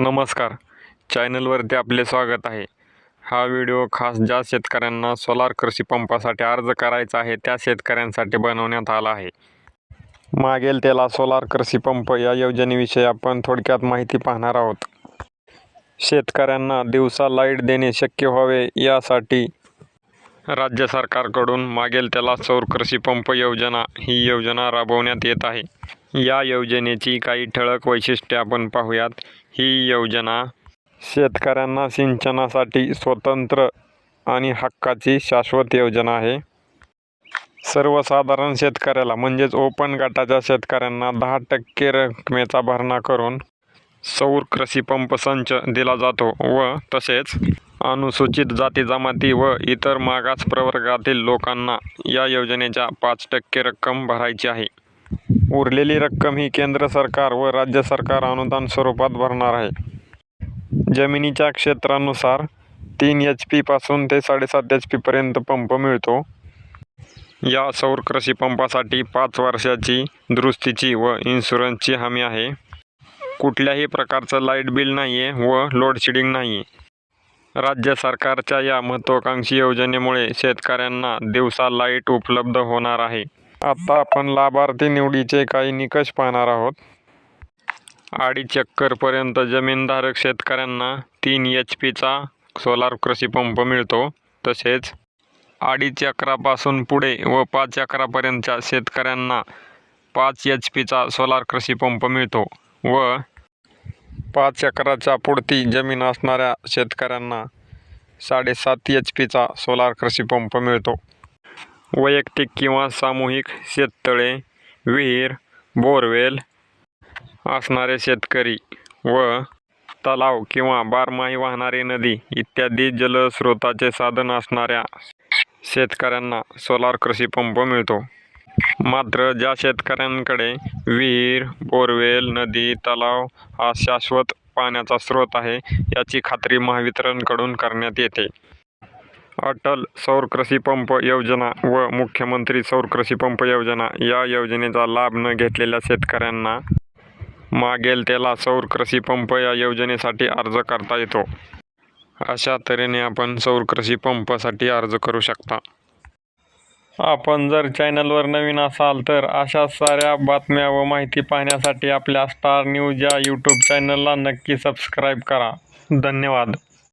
नमस्कार. चॅनलवरती आपले स्वागत आहे. हा व्हिडिओ खास ज्या शेतकऱ्यांना सोलार कृषी पंपासाठी अर्ज करायचा आहे त्या शेतकऱ्यांसाठी बनवण्यात आला आहे. मागेल त्याला सोलार कृषी पंप या योजनेविषयी आपण थोडक्यात माहिती पाहणार आहोत. शेतकऱ्यांना दिवसा लाइट देणे शक्य व्हावे यासाठी राज्य सरकारकडून मागेल त्याला सौर कृषी पंप योजना ही योजना राबवण्यात येत आहे. या योजनेची काही ठळक वैशिष्ट्ये आपण पाहूयात. ही योजना शेतकऱ्यांना सिंचनासाठी स्वतंत्र आणि हक्काची शाश्वत योजना आहे. सर्वसाधारण शेतकऱ्याला म्हणजेच ओपन गटाच्या शेतकऱ्यांना दहा टक्के रकमेचा भरणा करून सौर कृषी पंप संच दिला जातो व तसेच अनुसूचित जाती जमाती व इतर मागास प्रवर्गातील लोकांना या योजनेच्या पाच टक्के रक्कम भरायची आहे. उरलेली रक्कम ही केंद्र सरकार व राज्य सरकार अनुदान स्वरूपात भरणार आहे. जमिनीच्या क्षेत्रानुसार तीन एच पीपासून ते साडेसात एच पीपर्यंत पंप मिळतो. या सौर कृषी पंपासाठी पाच वर्षाची दुरुस्तीची व इन्शुरन्सची हमी आहे. कुठल्याही प्रकारचं लाइट बिल नाही आहे व लोडशेडिंग नाही आहे राज्य सरकारच्या या महत्त्वाकांक्षी योजनेमुळे शेतकऱ्यांना दिवसा लाइट उपलब्ध होणार आहे. आता आपण लाभार्थी निवडीचे काही निकष पाहणार आहोत. अडीच चक्करपर्यंत जमीनधारक शेतकऱ्यांना तीन एच पीचा सोलार कृषी पंप मिळतो. तसेच अडीच एकरापासून पुढे व पाच अकरापर्यंतच्या शेतकऱ्यांना पाच एच पीचा सोलार कृषी पंप मिळतो व पाच एकराच्या पुढती जमीन असणाऱ्या शेतकऱ्यांना साडेसात एच पीचा सोलार कृषी पंप मिळतो. वैयक्तिक किंवा सामूहिक शेततळे विहीर बोरवेल असणारे शेतकरी व तलाव किंवा बारमाही वाहणारी नदी इत्यादी जलस्रोताचे साधन असणाऱ्या शेतकऱ्यांना सोलार कृषी पंप मिळतो. मात्र ज्या शेतकऱ्यांकडे विहीर बोरवेल नदी तलाव हा शाश्वत पाण्याचा स्रोत आहे याची खात्री महावितरणकडून करण्यात येते. अटल सौर कृषी पंप योजना व मुख्यमंत्री सौर कृषी पंप योजना या योजनेचा लाभ न घेतलेल्या शेतकऱ्यांना मागेल त्याला सौर कृषी पंप या योजनेसाठी अर्ज करता येतो. अशा तऱ्हेने आपण सौर कृषी पंपासाठी अर्ज करू शकता. आपण जर चॅनलवर नवीन असाल तर अशा साऱ्या बातम्या व माहिती पाहण्यासाठी आपल्या स्टार न्यूज या यूट्यूब चॅनलला नक्की सबस्क्राईब करा. धन्यवाद.